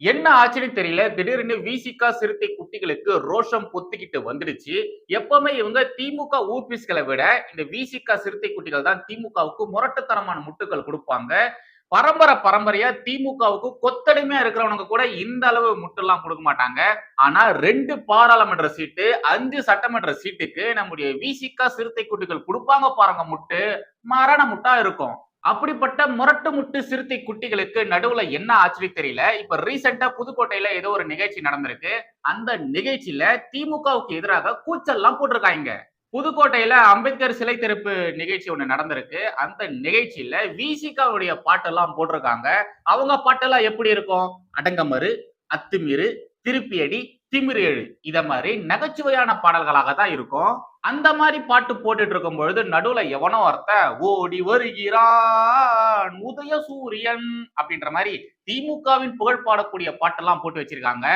என்ன ஆச்சுன்னு தெரியல. திடீர்னு விசிகா சிறுத்தை குட்டிகளுக்கு ரோஷம் பொத்திக்கிட்டு வந்துடுச்சு. எப்பவுமே இவங்க திமுக ஊபிஸ்களை விட இந்த விசிகா சிறுத்தை குட்டிகள் தான் திமுகவுக்கு முரட்டுத்தனமான முட்டுகள் கொடுப்பாங்க. பரம்பரை பரம்பரையா திமுகவுக்கு கொத்தடிமையா இருக்கிறவனுக்கு கூட இந்த அளவு முட்டெல்லாம் கொடுக்க மாட்டாங்க. ஆனா ரெண்டு பாராளுமன்ற சீட்டு அஞ்சு சட்டமன்ற சீட்டுக்கு நம்முடைய விசிகா சிறுத்தை குட்டிகள் கொடுப்பாங்க பாருங்க முட்டு. மரண முட்டா இருக்கும். அப்படிப்பட்ட முரட்டு முட்டு சிறுத்தை குட்டிகளுக்கு நடுவுல என்ன ஆச்சு தெரியல. இப்ப ரீசெண்டா புதுக்கோட்டையில ஏதோ ஒரு நிகழ்ச்சி நடந்திருக்கு. அந்த நிகழ்ச்சியில திமுகவுக்கு எதிராக கூச்சல்லாம் போட்டிருக்காங்க. புதுக்கோட்டையில அம்பேத்கர் சிலை திறப்பு நிகழ்ச்சி ஒண்ணு நடந்திருக்கு. அந்த நிகழ்ச்சியில விசிகாவுடைய பாட்டெல்லாம் போட்டிருக்காங்க. அவங்க பாட்டெல்லாம் எப்படி இருக்கும்? அடங்கமறு அத்துமீறு திருப்பியடி திமிரேழு. இத மாதிரி நகைச்சுவையான பாடல்களாக தான் இருக்கும். அந்த மாதிரி பாட்டு போட்டுட்டு இருக்கும் பொழுது நடுவுல எவனோ ஒருத்த ஓடி வருகிறான் உதய சூரியன் அப்படின்ற மாதிரி திமுகவின் புகழ் பாடக்கூடிய பாட்டெல்லாம் போட்டு வச்சிருக்காங்க.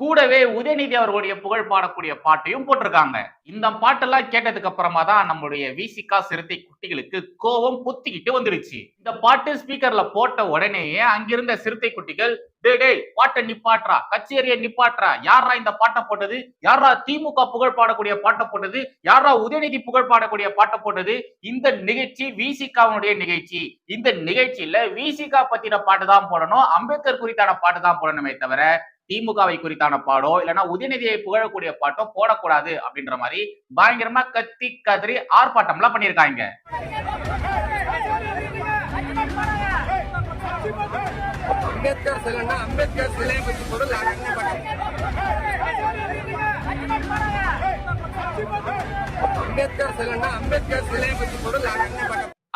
கூடவே உதயநிதி அவர்களுடைய புகழ் பாடக்கூடிய பாட்டையும் போட்டிருக்காங்க. இந்த பாட்டெல்லாம் கேட்டதுக்கு அப்புறமா தான் நம்மளுடைய விசிகா சிறுத்தை குட்டிகளுக்கு கோபம் புத்திக்கிட்டு வந்துருச்சு இந்த பாட்டு ஸ்பீக்கர்ல போட்ட உடனேயே அங்கிருந்த சிறுத்தை குட்டிகள் டேய் டேய் பாட்டை நிப்பாட்றா கச்சேரியை நிப்பாட்றா யாரா இந்த பாட்டை போட்டது? யாரா திமுக புகழ் பாடக்கூடிய பாட்டை போட்டது? யாரா உதயநிதி புகழ் பாடக்கூடிய பாட்டை போட்டது? இந்த நிகழ்ச்சி விசிகாவுடைய நிகழ்ச்சி. இந்த நிகழ்ச்சியில விசிகா பத்தின பாட்டு தான் போடணும். அம்பேத்கர் குறித்தான பாட்டு தான் போடணுமே தவிர திமுகவை குறித்தான பாடோ இல்லைன்னா உதயநிதியை புகழக்கூடிய பாட்டோ போடக்கூடாது அப்படின்ற மாதிரி பயங்கரமா கத்தி கதறி ஆர்ப்பாட்டம்லாம் பண்ணியிருக்காங்க. அம்பேத்கர் சிலைன்னா அம்பேத்கர் சிலையை பற்றி பொருள் அம்பேத்கர் சிலைன்னா அம்பேத்கர் சிலையை பற்றி பொருள்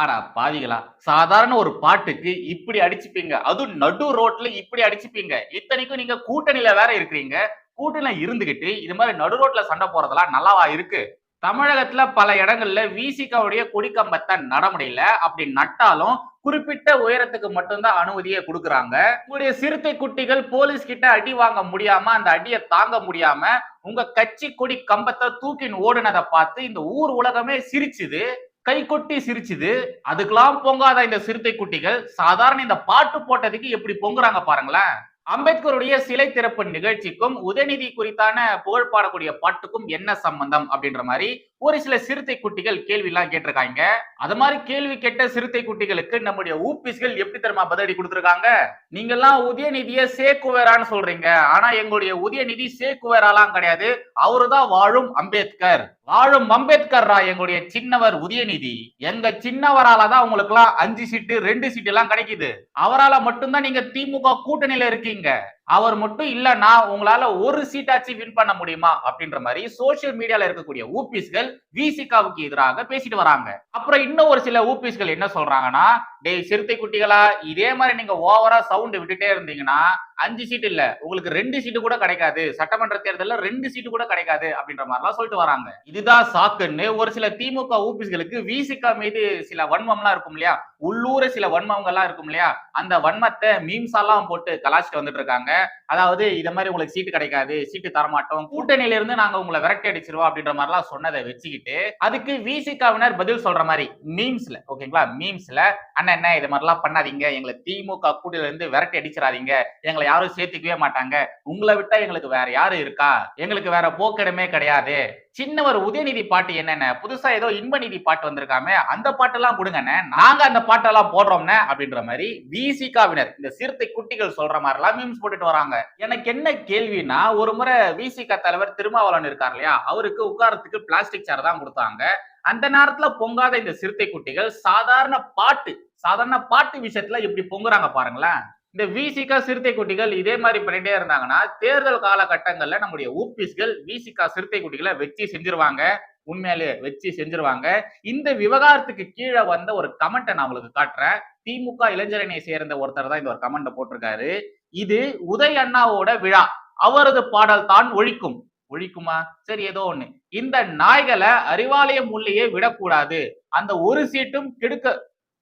ஆனா பாவிகளா. சாதாரண ஒரு பாட்டுக்கு இப்படி அடிச்சுப்பீங்க. அதுவும் நடு ரோட்ல இப்படி அடிச்சுப்பீங்க. இத்தனைக்கும் நீங்க கூட்டணியில வேற இருக்கிறீங்க. கூட்டணியில இருந்துகிட்டு இது மாதிரி நடு ரோட்ல சண்டை போறதெல்லாம் நல்லாவா இருக்கு? தமிழகத்துல பல இடங்கள்ல விசிகாவுடைய கொடிக்கம்பத்தை நட முடியல அப்படி நட்டாலும் குறிப்பிட்ட உயரத்துக்கு மட்டும்தான் அனுமதியை கொடுக்குறாங்க. உங்களுடைய சிறுத்தை குட்டிகள் போலீஸ் கிட்ட அடி வாங்க முடியாம அந்த அடியை தாங்க முடியாம உங்க கட்சி கொடி கம்பத்தை தூக்கின் ஓடுனதை பார்த்து இந்த ஊர் உலகமே சிரிச்சுது கை கொட்டி சிரிச்சுது. அதுக்கெல்லாம் பொங்காத இந்த சிறுத்தை குட்டிகள் சாதாரண இந்த பாட்டு போட்டதுக்கு எப்படி பொங்குறாங்க பாருங்களேன். அம்பேத்கருடைய சிலை திறப்பு நிகழ்ச்சிக்கும் உதயநிதி குறித்தான புகழ் பாடக்கூடிய பாட்டுக்கும் என்ன சம்பந்தம் அப்படின்ற மாதிரி ஒரு சில சிறுத்தை குட்டிகள் கேள்வி எல்லாம் கேட்டிருக்காங்க. அது மாதிரி கேள்வி கேட்ட சிறுத்தை குட்டிகளுக்கு நம்முடைய ஊபிஸ்கள் எப்படி தெரியுமா பதிலடி கொடுத்துருக்காங்க? நீங்க எல்லாம் உதயநிதிய சேக்குவேரான்னு சொல்றீங்க. ஆனா எங்களுடைய உதயநிதி சேக்குவேராலாம் கிடையாது. அவருதான் வாழும் அம்பேத்கர். வாழும் அம்பேத்கர் ரா எங்களுடைய சின்னவர் உதயநிதி. எங்க சின்னவரால தான் உங்களுக்கு எல்லாம் அஞ்சு சீட்டு ரெண்டு சீட்டு எல்லாம் கிடைக்குது. அவரால் மட்டும்தான் நீங்க திமுக கூட்டணியில இருக்கீங்க. அவர் மட்டும் இல்லைன்னா உங்களால ஒரு சீட்டாச்சு வின் பண்ண முடியுமா? அப்படின்ற மாதிரி சோசியல் மீடியால இருக்கக்கூடிய ஊபிஸ்கள் விசிகாவுக்கு எதிராக பேசிட்டு வராங்க. அப்புறம் இன்னும் ஒரு சில ஊபிஸ்கள் என்ன சொல்றாங்கன்னா டேய் சிறுத்தை குட்டிகளா இதே மாதிரி நீங்க ஓவரா சவுண்ட் விட்டுட்டே இருந்தீங்கன்னா அஞ்சு சீட்டு இல்ல. உங்களுக்கு ரெண்டு சீட்டு கூட கிடைக்காது. சட்டமன்ற தேர்தலில் ரெண்டு சீட்டு கூட கிடைக்காது. அப்படின்ற மாதிரிலாம் சொல்லிட்டு வராங்க. இதுதான் சாக்குன்னு ஒரு சில திமுக ஊபிஸ்களுக்கு விசிகா மீது சில வன்மம்லாம் இருக்கும் இல்லையா? உள்ளூர சில வன்மங்கள்லாம் இருக்கும் இல்லையா? அந்த வன்மத்தை மீம்ஸ் எல்லாம் போட்டு கலாச்சிட்டு வந்துட்டு இருக்காங்க. அதாவது இத மாதிரி உங்களுக்கு சீட்டு கிடைக்காது சீட்டு தரமாட்டோம் கூட்டணியில இருந்து நாங்க உங்களை விரட்டி அடிச்சிருவோம் அப்படின்ற மாதிரிலாம் சொன்னதை வச்சுக்கிட்டு அதுக்கு விசிகாவினர் பதில் சொல்ற மாதிரி மீம்ஸ்ல ஓகேங்களா மீம்ஸ்ல அண்ணன் என்ன இது மாதிரிலாம் பண்ணாதீங்க எங்களை திமுக கூட்டில இருந்து விரட்டி அடிச்சிடாதீங்க எங்களை யாரும் சேர்த்துக்கவே மாட்டாங்க உங்களை விட்டா எங்களுக்கு வேற யாரு இருக்கா? எங்களுக்கு வேற போக்கிடமே கிடையாது சின்னவர் உதயநிதி பாட்டு என்னென்ன? புதுசா ஏதோ இன்பநிதி பாட்டு வந்திருக்காமே அந்த பாட்டெல்லாம் கொடுங்கண்ணே. நாங்க அந்த பாட்டெல்லாம் போடுறோம்னே அப்படின்ற மாதிரி விசிகாவினர் இந்த சிறுத்தை குட்டிகள் சொல்ற மாதிரி எல்லாம் மீம்ஸ் போட்டுட்டு வராங்க. எனக்கு என்ன கேள்வினா ஒரு முறை விசிகா தலைவர் திருமாவளவன் இருக்கார் இல்லையா? அவருக்கு உட்காரத்துக்கு பிளாஸ்டிக் சேர் தான் கொடுத்தாங்க. அந்த நேரத்துல பொங்காத இந்த சிறுத்தை குட்டிகள் சாதாரண பாட்டு சாதாரண பாட்டு விஷயத்துல இப்படி பொங்குறாங்க பாருங்களேன். இந்த விசிகா சிறுத்தை குட்டிகள் இதே மாதிரி பண்ணிட்டே இருந்தாங்கன்னா தேர்தல் காலகட்டங்கள்ல நம்முடைய ஊபிஸ்கள் விசிகா சிறுத்தை குட்டிகளை வச்சு செஞ்சிருவாங்க. உண்மையிலே வச்சு செஞ்சிருவாங்க. இந்த விவகாரத்துக்கு கீழே வந்த ஒரு கமெண்ட்டை நான் உங்களுக்கு காட்டுறேன். திமுக இளைஞரணியை சேர்ந்த ஒருத்தர் தான் இந்த ஒரு கமெண்ட்டை போட்டிருக்காரு. இது உதய் அண்ணாவோட விழா. அவரது பாடல் தான் ஒழிக்கும். ஒழிக்குமா? சரி ஏதோ ஒண்ணு. இந்த நாய்களை அறிவாலயம் உள்ளேயே விடக்கூடாது. அந்த ஒரு சீட்டும் கெடுக்க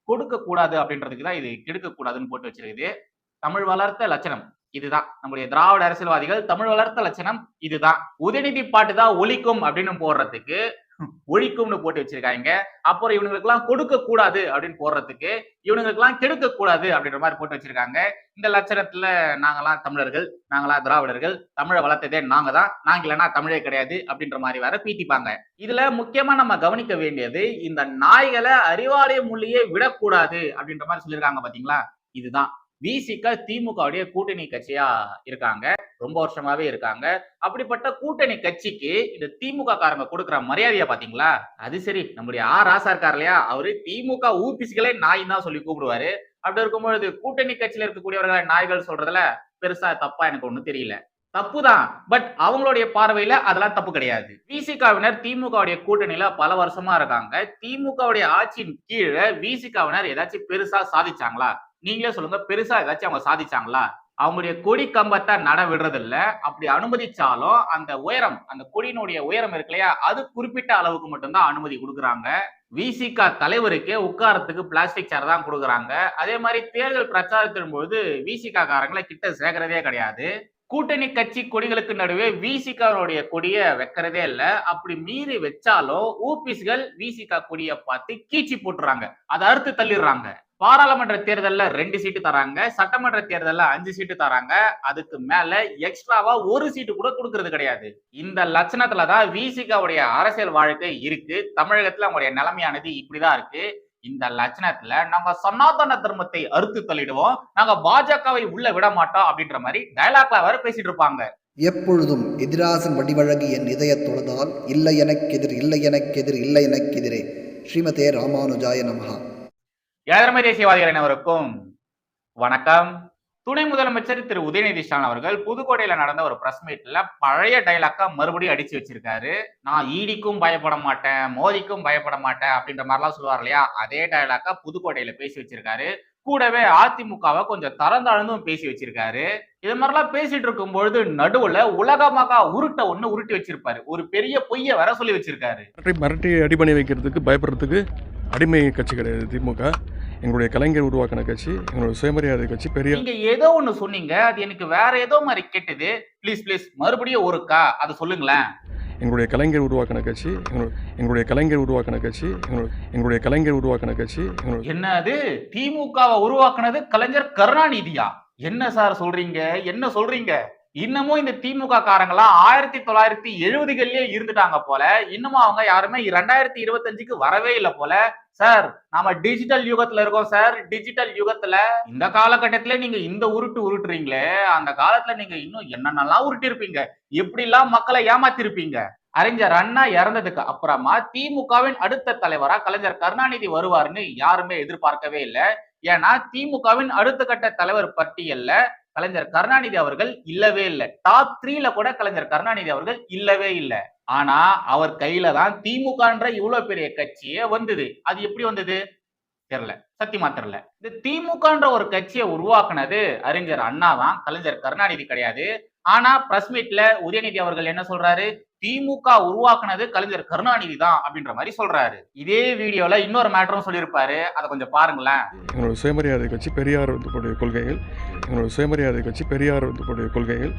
கொடுக்க கூடாது அப்படின்றதுக்கு தான் இது கெடுக்க கூடாதுன்னு போட்டு வச்சிருக்குது. தமிழ் வளர்த்த லட்சணம். இதுதான். நம்முடைய திராவிட அரசியல்வாதிகள் தமிழ் வளர்த்த லட்சணம் இதுதான். உதயநிதி பாட்டு தான் ஒழிக்கும் அப்படின்னு போடுறதுக்கு ஒழிக்கும்னு போட்டு வச்சிருக்காங்க. அப்புறம் இவனுங்களுக்கெல்லாம் கொடுக்க கூடாது அப்படின்னு போடுறதுக்கு இவனுங்களுக்கெல்லாம் கெடுக்க கூடாது அப்படின்ற மாதிரி போட்டு வச்சிருக்காங்க. இந்த லட்சணத்துல நாங்கெல்லாம் தமிழர்கள் நாங்களாம் திராவிடர்கள் தமிழை வளர்த்ததே நாங்க தான் நாங்க இல்லைன்னா தமிழே கிடையாது அப்படின்ற மாதிரி வேற பீத்திப்பாங்க. இதுல முக்கியமா நம்ம கவனிக்க வேண்டியது இந்த நாய்களை அறிவாலய முள்ளியே விடக்கூடாது அப்படின்ற மாதிரி சொல்லியிருக்காங்க பாத்தீங்களா? இதுதான். விசிக திமுகவுடைய கூட்டணி கட்சியா இருக்காங்க. ரொம்ப வருஷமாவே இருக்காங்க. அப்படிப்பட்ட கூட்டணி கட்சிக்கு இந்த திமுக காரங்க கொடுக்குற மரியாதையா பாத்தீங்களா அது சரி நம்முடைய ஆர் ராசா இருக்கார் இல்லையா? அவரு திமுக ஊபிசிகளே நாய் தான் சொல்லி கூப்பிடுவாரு. அப்படி இருக்கும்பொழுது கூட்டணி கட்சியில இருக்கக்கூடியவர்களை நாய்கள் சொல்றதுல பெருசா தப்பா எனக்கு ஒண்ணும் தெரியல. தப்புதான். பட் அவங்களுடைய பார்வையில அதெல்லாம் தப்பு கிடையாது. விசிகாவினர் திமுகவுடைய கூட்டணியில பல வருஷமா இருக்காங்க. திமுகவுடைய ஆட்சியின் கீழே விசிகாவினர் ஏதாச்சும் பெருசா சாதிச்சாங்களா? நீங்களே சொல்லுங்க பெருசா ஏதாச்சும் அவங்க சாதிச்சாங்களா? அவங்களுடைய கொடி கம்பத்தை நட விடுறது இல்ல அப்படி அனுமதிச்சாலும் அந்த உயரம் அந்த கொடியினுடைய உயரம் இருக்கு இல்லையா அது குறிப்பிட்ட அளவுக்கு மட்டும்தான் அனுமதி கொடுக்குறாங்க. விசிகா தலைவருக்கே உட்காரத்துக்கு பிளாஸ்டிக் சேர் தான் கொடுக்குறாங்க. அதே மாதிரி தேர்தல் பிரச்சாரத்தின் போது விசிகா காரங்களை கிட்ட சேர்க்கறதே கிடையாது. கூட்டணி கட்சி கொடிகளுக்கு நடுவே விசிகாவுடைய கொடியை வைக்கிறதே இல்ல. அப்படி மீறி வச்சாலும் ஊபிஸ்கள் விசிகா கொடியை பார்த்து கீச்சி போட்டுறாங்க. அதை அறுத்து தள்ளிடுறாங்க. பாராளுமன்ற தேர்தல்ல ரெண்டு சீட்டு தராங்க சட்டமன்ற தேர்தல்ல அஞ்சு சீட்டு தராங்க. அதுக்கு மேல எக்ஸ்ட்ராவா ஒரு சீட்டு கூட கொடுக்கறது கிடையாது. இந்த லட்சணத்துலதான் விசிகாவுடைய அரசியல் வாழ்க்கை இருக்கு. தமிழகத்துல அவங்களுடைய நிலைமையானது இப்படிதான் இருக்கு. இந்த லட்சணத்துல நாங்க சனாதன தர்மத்தை அறுத்து தள்ளிடுவோம். நாங்க பாஜகவை உள்ள விட மாட்டோம் அப்படின்ற மாதிரி டைலாக்ல வேற பேசிட்டு இருப்பாங்க. எப்பொழுதும் எதிராசன் வடிவழகு என் இதய தொழுதால் இல்லை எனக்கெதிர் இல்லை எனக்கெதிர் இல்லை எனக்கெதிரே ஸ்ரீமதே ராமானுஜாய நமகா ஏழரை தேசியவாதிகள் அனைவருக்கும் வணக்கம். துணை முதலமைச்சர் திரு. உதயநிதி ஸ்டாலின் அவர்கள் புதுக்கோட்டையில நடந்த ஒரு பிரஸ் மீட்ல பழைய டைலாக்கா மறுபடியும் அடிச்சு வச்சிருக்காரு. நான் ஈடிக்கும் பயப்பட மாட்டேன் மோதிக்கும் பயப்பட மாட்டேன் அப்படின்ற மாதிரிலாம் சொல்லுவார் இல்லையா? அதே டைலாக்கா புதுக்கோட்டையில பேசி வச்சிருக்காரு. கூடவே அதிமுகவை கொஞ்சம் தரந்தாழ்ந்தும் பேசி வச்சிருக்காரு. இது மாதிரிலாம் பேசிட்டு இருக்கும் பொழுது நடுவுல உலகமாக உருட்ட ஒண்ணு உருட்டி வச்சிருப்பாரு. ஒரு பெரிய பொய்ய வர சொல்லி வச்சிருக்காரு. மிரட்டி மிரட்டி அடி பண்ணி வைக்கிறதுக்கு பயப்படுறதுக்கு அடிமை கட்சி கிடையாது திமுக. எங்களுடைய கலைஞர் உருவாக்கின கட்சி எங்களுடைய சுயமரியாதை கட்சி பெரிய நீங்க ஏதோ ஒண்ணு சொன்னீங்க அது எனக்கு வேற ஏதோ மாதிரி கேட்டது. ப்ளீஸ் ப்ளீஸ் மறுபடியும் ஒருக்கா அதை சொல்லுங்களேன். எங்களுடைய கலைஞர் உருவாக்கின கட்சி எங்களுடைய கலைஞர் உருவாக்கின கட்சி எங்களுடைய கலைஞர் உருவாக்கின கட்சி எங்களுடைய என்னது திமுகவை உருவாக்குனது கலைஞர் கருணாநிதியா? என்ன சார் சொல்றீங்க? என்ன சொல்றீங்க? இன்னமும் இந்த திமுக காரங்களாம் ஆயிரத்தி தொள்ளாயிரத்தி எழுபதுகள்லயே இருந்துட்டாங்க போல. இன்னமும் அவங்க யாருமே ரெண்டாயிரத்தி இருபத்தஞ்சுக்கு வரவே இல்லை போல. சார் நாம டிஜிட்டல் யுகத்துல இருக்கோம் சார். டிஜிட்டல் யுகத்துல இந்த காலகட்டத்துல நீங்க இந்த உருட்டு உருட்டுறீங்களே. அந்த காலத்துல நீங்க இன்னும் என்னென்னலாம் உருட்டி இருப்பீங்க எப்படி எல்லாம் மக்களை ஏமாத்திருப்பீங்க? அறிஞர் அண்ணா இறந்ததுக்கு அப்புறமா திமுகவின் அடுத்த தலைவரா கலைஞர் கருணாநிதி வருவாருன்னு யாருமே எதிர்பார்க்கவே இல்லை. ஏன்னா திமுகவின் அடுத்த கட்ட தலைவர் பட்டியல்ல கலைஞர் கருணாநிதி அவர்கள் இல்லவே இல்லை. டாப் த்ரீல கூட கலைஞர் கருணாநிதி அவர்கள் இல்லவே இல்லை. ஆனா அவர் கையில தான் திமுகன்ற இவ்வளவு பெரிய கட்சியே வந்தது. அது எப்படி வந்தது? தெரியல. சத்தியமா தெரியல. இந்த திமுகன்ற ஒரு கட்சியை உருவாக்குனது அறிஞர் அண்ணா தான் கலைஞர் கருணாநிதி கிடையாது. ஆனா பிரஸ் மீட்ல உதயநிதி அவர்கள் என்ன சொல்றாரு? திமுக உருவாக்குனது கலைஞர் கருணாநிதி தான் அப்படின்ற மாதிரி சொல்றாரு. இதே வீடியோல இன்னொரு மேட்டரும் சொல்லியிருப்பாரு. அதை கொஞ்சம் பாருங்களேன். எங்களுடைய சுயமரியாதை கட்சி பெரியார் கொள்கைகள். எங்களுடைய சுயமரியாதை கட்சி பெரியார் கொள்கைகள்.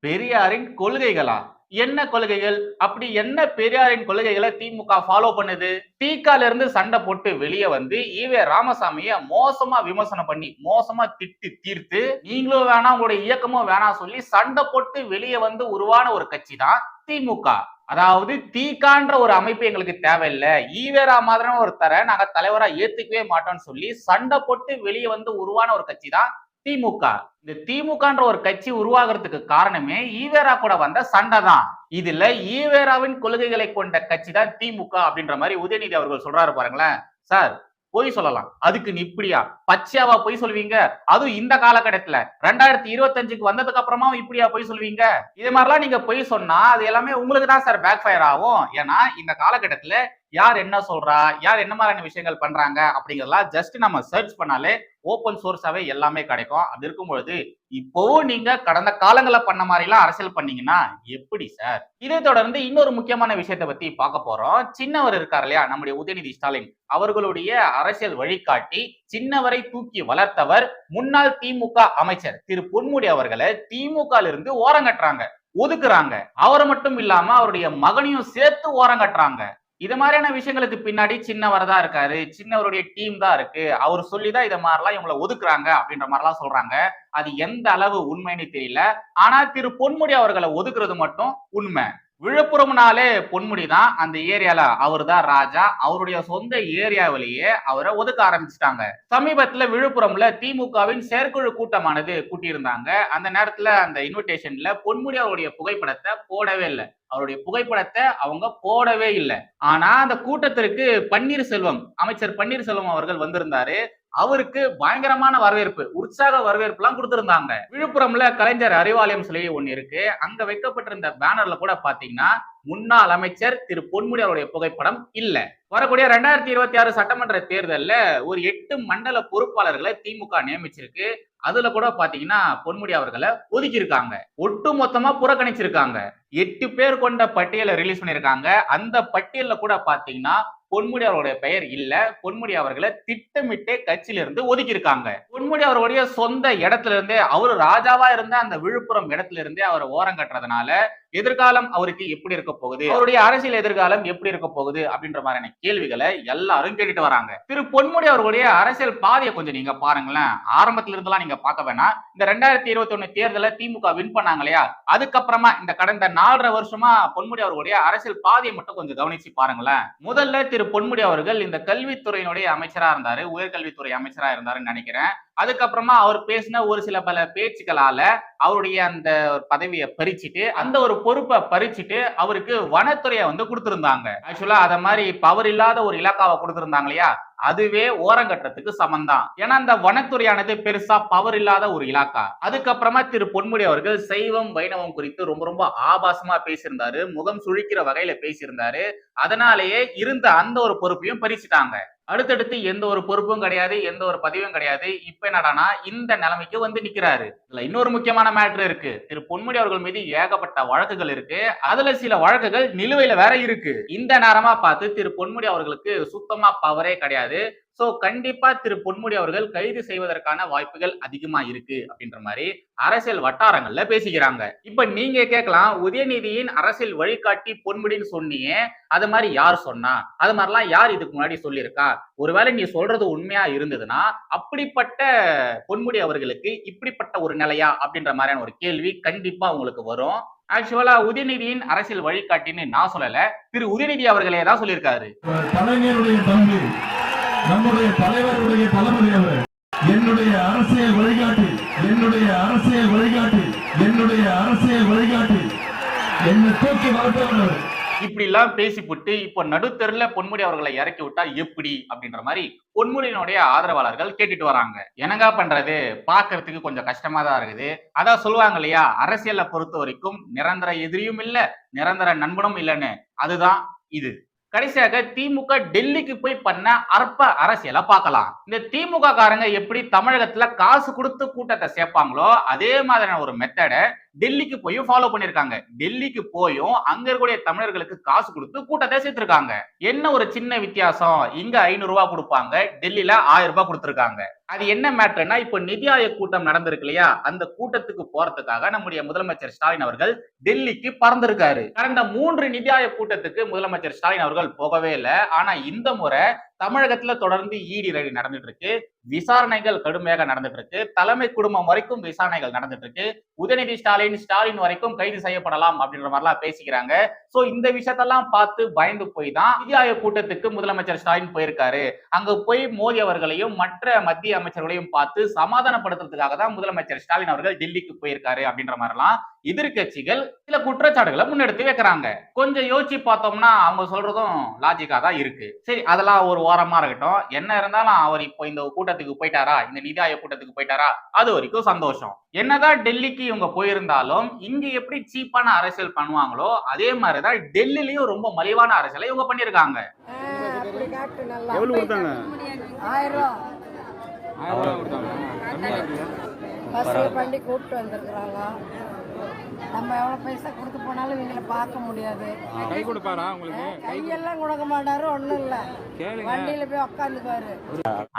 பெரியாரின் கொள்கைகளா? என்ன கொள்கைகள்? அப்படி என்ன பெரியாரின் கொள்கைகளை திமுக ஃபாலோ பண்ணுது? தீக்கால இருந்து சண்டை போட்டு வெளியே வந்து ஈவே ராமசாமிய மோசமா விமர்சனம் பண்ணி மோசமா திட்டி தீர்த்து நீங்களும் வேணாம் உங்களுடைய இயக்கமும் வேணாம் சொல்லி சண்டை போட்டு வெளியே வந்து உருவான ஒரு கட்சி தான் திமுக. அதாவது தீக்கான்ற ஒரு அமைப்பு எங்களுக்கு தேவையில்லை. ஈவேரா மாதிரியான ஒருத்தரை நாங்க தலைவரா ஏத்துக்கவே மாட்டோம்னு சொல்லி சண்டை போட்டு வெளியே வந்து உருவான ஒரு கட்சி தான் திமுக. இந்த திமுகன்ற ஒரு கட்சி உருவாகிறதுக்கு காரணமே ஈவேரா கூட வந்த சண்டை தான். இதுல ஈவேராவின் கொள்கைகளை கொண்ட கட்சி தான் திமுக அப்படின்ற மாதிரி உதயநிதி அவர்கள் சொல்றாரு பாருங்களேன். சார் பொய் சொல்லலாம். அதுக்கு நீ இப்படியா? பச்சையாவா பொய் சொல்வீங்க? அதுவும் இந்த காலகட்டத்துல. ரெண்டாயிரத்தி இருபத்தஞ்சுக்கு வந்ததுக்கு அப்புறமா இப்படியா பொய் சொல்வீங்க? இது மாதிரிலாம் நீங்க பொய் சொன்னா அது எல்லாமே உங்களுக்கு தான் சார் பேக் ஃபயர் ஆகும். ஏன்னா இந்த காலகட்டத்துல யார் என்ன சொல்றா? யார் என்ன மாதிரியான விஷயங்கள் பண்றாங்க? அப்படிங்கறதெல்லாம் ஜஸ்ட் நம்ம சர்ச் பண்ணாலே ஓப்பன் சோர்ஸாவே எல்லாமே கிடைக்கும். அப்படி இருக்கும் பொழுது இப்போவும் நீங்க கடந்த காலங்களில் பண்ண மாதிரி எல்லாம் அரசியல் பண்ணீங்கன்னா எப்படி சார்? இதை தொடர்ந்து இன்னொரு முக்கியமான விஷயத்தை பத்தி பார்க்க போறோம். சின்னவர் இருக்கார் இல்லையா? நம்முடைய உதயநிதி ஸ்டாலின். அவர்களுடைய அரசியல் வழிகாட்டி சின்னவரை தூக்கி வளர்த்தவர் முன்னாள் திமுக அமைச்சர் திரு பொன்முடி அவர்களை திமுக இருந்து ஓரங்கட்டுறாங்க ஒதுக்குறாங்க. அவரை மட்டும் இல்லாம அவருடைய மகனையும் சேர்த்து ஓரங்கட்டுறாங்க. இது மாதிரியான விஷயங்களுக்கு பின்னாடி சின்னவர் தான் இருக்காரு. சின்னவருடைய டீம் தான் இருக்கு. அவர் சொல்லிதான் இதை மாதிரிலாம் இவங்களை ஒதுக்குறாங்க அப்படின்ற மாதிரிலாம் சொல்றாங்க. அது எந்த அளவு உண்மைன்னு தெரியல. ஆனா திரு பொன்முடி அவர்களை ஒதுக்குறது மட்டும் உண்மை. விழுப்புரம்னாலே பொன்முடி தான். அந்த ஏரியால அவர் தான் ராஜா. அவருடைய சொந்த ஏரியாவிலேயே அவரை ஒதுக்க ஆரம்பிச்சிட்டாங்க. சமீபத்துல விழுப்புரம்ல திமுகவின் செயற்குழு கூட்டமானது கூட்டியிருந்தாங்க. அந்த நேரத்துல அந்த இன்விடேஷன்ல பொன்முடி அவருடைய புகைப்படத்தை போடவே இல்லை. அவருடைய புகைப்படத்தை அவங்க போடவே இல்லை. ஆனா அந்த கூட்டத்திற்கு பன்னீர்செல்வம் அமைச்சர் பன்னீர்செல்வம் அவர்கள் வந்திருந்தாரு. அவருக்கு பயங்கரமான வரவேற்பு உற்சாக வரவேற்பு எல்லாம் கொடுத்திருந்தாங்க. விழுப்புரம்ல கலைஞர் அறிவாலயம் சிலை ஒண்ணு இருக்கு. அங்க வைக்கப்பட்டிருந்த பேனர்ல கூட பாத்தீங்கன்னா முன்னாள் அமைச்சர் திரு பொன்முடி அவருடைய புகைப்படம் இல்ல. வரக்கூடிய ரெண்டாயிரத்தி இருபத்தி ஆறு சட்டமன்ற தேர்தல்ல ஒரு எட்டு மண்டல பொறுப்பாளர்களை திமுக நியமிச்சிருக்கு. அதுல கூட பாத்தீங்கன்னா பொன்முடி அவர்களை ஒதுக்கியிருக்காங்க. ஒட்டு மொத்தமா புறக்கணிச்சிருக்காங்க. எட்டு பேர் கொண்ட பட்டியலை ரிலீஸ் பண்ணிருக்காங்க அந்த பட்டியலில் கூட பாத்தீங்கன்னா பொன்முடி அவருடைய பெயர் இல்ல. பொன்முடி அவர்களை திட்டமிட்டே கட்சியில இருந்து ஒதுக்கி இருக்காங்க பொன்முடி அவருடைய சொந்த இடத்துல இருந்தே அவரு ராஜாவா இருந்த அந்த விழுப்புரம் இடத்துல இருந்தே அவரை ஓரம் கட்டுறதுனால எதிர்காலம் அவருக்கு எப்படி இருக்க போகுது? அவருடைய அரசியல் எதிர்காலம் எப்படி இருக்க போகுது? அப்படின்ற மாதிரியான கேள்விகளை எல்லாரும் கேட்டுட்டு வராங்க. திரு பொன்முடி அவர்களுடைய அரசியல் பாதையை கொஞ்சம் நீங்க பாருங்களேன். ஆரம்பத்துல இருந்தெல்லாம் நீங்க பார்க்க வேணாம். இந்த ரெண்டாயிரத்தி இருபத்தி ஒண்ணு தேர்தல திமுக வின் பண்ணாங்க இல்லையா? அதுக்கப்புறமா இந்த கடந்த நாலரை வருஷமா பொன்முடி அவர்களுடைய அரசியல் பாதையை மட்டும் கொஞ்சம் கவனிச்சு பாருங்களேன். முதல்ல திரு பொன்முடி அவர்கள் இந்த கல்வித்துறையினுடைய அமைச்சரா இருந்தாரு உயர்கல்வித்துறை அமைச்சரா இருந்தாருன்னு நினைக்கிறேன். அதுக்கப்புறமா அவர் பேசின ஒரு சில பல பேச்சுக்களால அவருடைய அந்த பதவியை பறிச்சுட்டு அந்த ஒரு பொறுப்பை பறிச்சுட்டு அவருக்கு வனத்துறையை வந்து கொடுத்திருந்தாங்க. ஆக்சுவலா அத மாதிரி பவர் இல்லாத ஒரு இலாக்காவை கொடுத்திருந்தாங்க இல்லையா? அதுவே ஓரங்கட்டுறதுக்கு சமந்தான். ஏன்னா அந்த வனத்துறையானது பெருசா பவர் இல்லாத ஒரு இலாக்கா. அதுக்கப்புறமா திரு பொன்முடி அவர்கள் சைவம் வைணவம் குறித்து ரொம்ப ரொம்ப ஆபாசமா பேசியிருந்தாரு. முகம் சுழிக்கிற வகையில பேசியிருந்தாரு. அதனாலேயே இருந்த அந்த ஒரு பொறுப்பையும் பறிச்சுட்டாங்க. அடுத்தடுத்து எந்த ஒரு பொறுப்பும் கிடையாது எந்த ஒரு பதவியும் கிடையாது. இப்ப என்னடானா இந்த நிலைமைக்கு வந்து நிக்கிறாரு. இதுல இன்னொரு முக்கியமான மேட்ரு இருக்கு. திரு பொன்முடி அவர்கள் மீது ஏகப்பட்ட வழக்குகள் இருக்கு. அதுல சில வழக்குகள் நிலுவையில வேற இருக்கு. இந்த நேரமா பார்த்து திரு பொன்முடி அவர்களுக்கு சுத்தமா பவரே கிடையாது. கிடையாது சோ கண்டிப்பா திரு பொன்முடி அவர்கள் கைது செய்வதற்கான வாய்ப்புகள் அதிகமா இருக்கு அப்படின்ற மாதிரி அரசியல் வட்டாரங்கள்ல பேசிக்கிறாங்க. இப்ப நீங்க கேட்கலாம் உதயநிதியின் அரசியல் வழிகாட்டி பொன்முடின்னு சொன்னியே அது மாதிரி யார் சொன்னா? அது மாதிரிலாம் யார் இதுக்கு முன்னாடி சொல்லியிருக்கா? ஒருவேளை நீ சொல்றது உண்மையா இருந்ததுன்னா அப்படிப்பட்ட பொன்முடி அவர்களுக்கு இப்படிப்பட்ட ஒரு நிலையா அப்படின்ற மாதிரியான ஒரு கேள்வி கண்டிப்பா உங்களுக்கு வரும். ஆக்சுவலா உதயநிதியின் அரசியல் வழிகாட்டின்னு நான் சொல்லல திரு உதயநிதி அவர்களே தான் சொல்லியிருக்காரு. நம்முடைய தலைவருடைய தளபதி அவர் என்னுடைய அரசியல் வழிகாட்டி என்னுடைய அரசியல் வழிகாட்டி என்னுடைய அரசியல் வழிகாட்டி என்னை தூக்கி வளர்த்தவர். இப்படி எல்லாம் பேசிவிட்டு இப்போ நடுத்தெருல பொன்முடி அவர்களை இறக்கி விட்டா எப்படி அப்படின்ற மாதிரி பொன்முடியினுடைய ஆதரவாளர்கள் கேட்டுட்டு வராங்க. என்னங்க பண்றது? பாக்குறதுக்கு கொஞ்சம் கஷ்டமா தான் இருக்குது. அதான் சொல்லுவாங்க இல்லையா? அரசியலை பொறுத்த வரைக்கும் நிரந்தர எதிரியும் இல்ல நிரந்தர நண்பனும் இல்லைன்னு. அதுதான் இது. கடைசியாக திமுக டெல்லிக்கு போய் பண்ண அற்ப அரசியலை பார்க்கலாம். இந்த திமுக காரங்க எப்படி தமிழகத்துல காசு கொடுத்து கூட்டத்தை சேர்ப்பாங்களோ அதே மாதிரியான ஒரு மெத்தடை டெல்லிக்கு போய் ஃபாலோ பண்ணிருக்காங்க. டெல்லிக்கு போயும் அங்க இருக்கக்கூடிய தமிழர்களுக்கு காசு கொடுத்து கூட்டத்தை சேர்த்திருக்காங்க. என்ன ஒரு சின்ன வித்தியாசம்? இங்க ஐநூறு ரூபாய் கொடுப்பாங்க. டெல்லியில ஆயிரம் ரூபாய் கொடுத்திருக்காங்க. அது என்ன மேட்டர்னா இப்போ நிதி ஆயோக் கூட்டம் நடந்திருக்கு இல்லையா? அந்த கூட்டத்துக்கு போறதுக்காக நம்முடைய முதலமைச்சர் ஸ்டாலின் அவர்கள் டெல்லிக்கு பறந்திருக்காரு. கடந்த மூன்று நிதி ஆயோக் கூட்டத்துக்கு முதலமைச்சர் ஸ்டாலின் அவர்கள் போகவே இல்லை. ஆனா இந்த முறை தமிழகத்துல தொடர்ந்து ஈடி ரெடி நடந்துட்டு இருக்கு விசாரணைகள் கடுமையாக நடந்துட்டு இருக்கு தலைமை குடும்பம் வரைக்கும் விசாரணைகள் நடந்துட்டு இருக்கு உதயநிதி ஸ்டாலின் ஸ்டாலின் வரைக்கும் கைது செய்யப்படலாம் அப்படின்ற மாதிரிலாம் பேசிக்கிறாங்க. சோ இந்த விஷயத்தெல்லாம் பார்த்து பயந்து போய் தான் நிதி ஆயோக் கூட்டத்துக்கு முதலமைச்சர் ஸ்டாலின் போயிருக்காரு. அங்க போய் மோடி அவர்களையும் மற்ற மத்திய அமைச்சர்களையும் பார்த்து சமாதானப்படுத்துறதுக்காக தான் முதலமைச்சர் ஸ்டாலின் அவர்கள் டெல்லிக்கு போயிருக்காரு அப்படின்ற மாதிரிலாம் எதிர்க்கட்சிகள் சில குற்றச்சாட்டுகளை முன்னெடுத்து வைக்கிறாங்க. கொஞ்சம் யோசிச்சு பார்த்தோம்னா அவங்க சொல்றதும் லாஜிக்கா தான் இருக்கு. சரி அதெல்லாம் ஒரு ஓரமா இருக்கட்டும். என்ன இருந்தாலும் அவர் இப்போ இந்த கூட்டத்துக்கு போயிட்டாரா? இந்த நிதி ஆயோக் கூட்டத்துக்கு போயிட்டாரா? அது வரைக்கும் சந்தோஷம். என்னதான் டெல்லிக்கு இவங்க போயிருந்தாலும் இங்க எப்படி சீப்பான அரசியல் பண்ணுவாங்களோ அதே மாதிரிதான் டெல்லிலயும் ரொம்ப மலிவான அரசியலை இவங்க பண்ணிருக்காங்க எவ்வளவு கொடுத்தாங்க? ஆயிரம் பண்ணி கூப்பிட்டு வந்திருக்கிறாங்க. நம்ம எவ்வளோ பைசா கொடுத்து போனாலும் இவங்களை பார்க்க முடியாது. கை கொடுப்பாரா உங்களுக்கு? கையெல்லாம் கொடுக்க மாட்டாரு ஒன்றும் இல்லை. கேளுங்க. வண்டியில் போய் உக்காந்துக்குவாரு.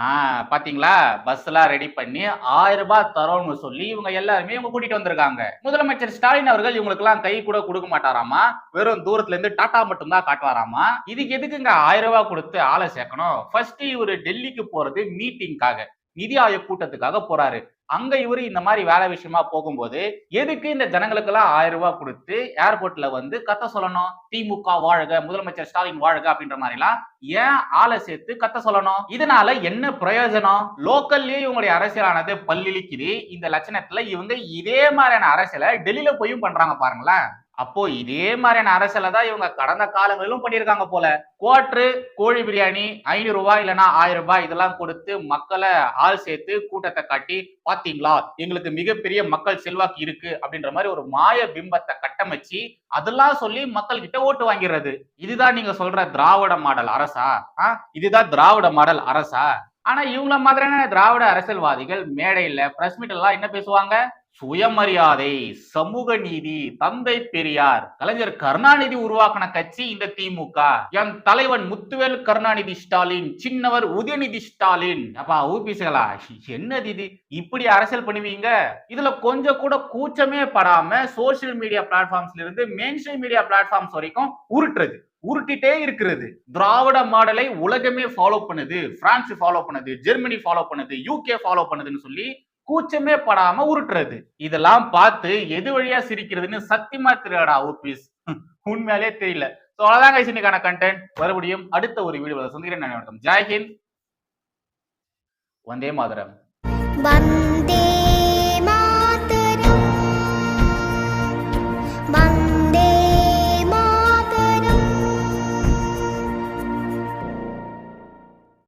ஆ பாத்தீங்களா? பஸ் எல்லாம் ரெடி பண்ணி ஆயிரம் ரூபாய் தரோம்னு சொல்லி இவங்க எல்லாருமே இவங்க கூட்டிட்டு வந்திருக்காங்க. முதலமைச்சர் ஸ்டாலின் அவர்கள் இவங்களுக்கு எல்லாம் கை கூட கொடுக்க மாட்டாராமா? வெறும் தூரத்துல இருந்து டாடா மட்டும் தான் காட்டுவாராமா? இதுக்கு எதுக்குங்க ஆயிரம் ரூபாய் கொடுத்து ஆளை சேர்க்கணும்? ஃபர்ஸ்ட் இவரு டெல்லிக்கு போறது மீட்டிங்காக நிதி ஆயோக் கூட்டத்துக்காக போறாரு. அங்க இவரு இந்த மாதிரி வேலை விஷயமா போகும்போது எதுக்கு இந்த ஜனங்களுக்கெல்லாம் ஆயிரம் ரூபாய் கொடுத்து ஏர்போர்ட்ல வந்து கத்த சொல்லணும்? திமுக வாழ்க முதலமைச்சர் ஸ்டாலின் வாழ்க அப்படின்ற மாதிரி எல்லாம் ஏன் ஆளை சேர்த்து கத்த சொல்லணும்? இதனால என்ன பிரயோஜனம்? லோக்கல்லயே இவங்களுடைய அரசியலானது பல்லிழிக்குது. இந்த லட்சணத்துல இவங்க இதே மாதிரியான அரசியலை டெல்லியில போயும் பண்றாங்க பாருங்களேன். அப்போ இதே மாதிரியான அரசியலை தான் இவங்க கடந்த காலங்களிலும் பண்ணியிருக்காங்க போல. குவாட்ரு கோழி பிரியாணி ஐநூறு ரூபாய் இல்லைன்னா ஆயிரம் ரூபாய் இதெல்லாம் கொடுத்து மக்களை ஆள் சேர்த்து கூட்டத்தை காட்டி பாத்தீங்களா? எங்களுக்கு மிகப்பெரிய மக்கள் செல்வாக்கு இருக்கு அப்படின்ற மாதிரி ஒரு மாய பிம்பத்தை கட்டமைச்சு அதெல்லாம் சொல்லி மக்கள் கிட்ட ஓட்டு வாங்கிடுறது. இதுதான் நீங்க சொல்ற திராவிட மாடல் அரசா? ஆ? இதுதான் திராவிட மாடல் அரசா? ஆனா இவங்கள மாதிரியான திராவிட அரசியல்வாதிகள் மேடையில பிரஸ் மீட் எல்லாம் என்ன பேசுவாங்க? சுயமரியாதை சமூக நீதி தந்தை பெரியார் கலைஞர் கருணாநிதி உருவாக்கின கட்சி இந்த திமுக. என் தலைவன் முத்துவேல் கருணாநிதி ஸ்டாலின் சின்னவர் உதயநிதி ஸ்டாலின். அப்பா ஊபிசுகளா? என்னது இது? இப்படி அரசியல் பண்ணுவீங்க? இதுல கொஞ்சம் கூட கூச்சமே படாம சோசியல் மீடியா பிளாட்ஃபார்ம்ஸ்ல இருந்து மெயின் மீடியா பிளாட்ஃபார்ம்ஸ் வரைக்கும் உருட்டுறது. உருட்டிட்டே இருக்கிறது. திராவிட மாடலை உலகமே ஃபாலோ பண்ணுது. பிரான்ஸ் ஃபாலோ பண்ணுது. ஜெர்மனி ஃபாலோ பண்ணுது. யூகே ஃபாலோ பண்ணுதுன்னு சொல்லி கூச்சமே படாம உருட்டுறது. இதெல்லாம் பார்த்து எது வழியா சிரிக்கிறதுன்னு சத்தியமா தெரியலடா ஊபிஸ் உண்மையாலே தெரியல. சோ அவ்வளவுதான் guys இன்னைக்கான கண்டென்ட் மறுபடியும் அடுத்த ஒரு வீடியோல சந்திக்கிறேன். நான் வணக்கம். ஜெய் வந்தே மாதரம்.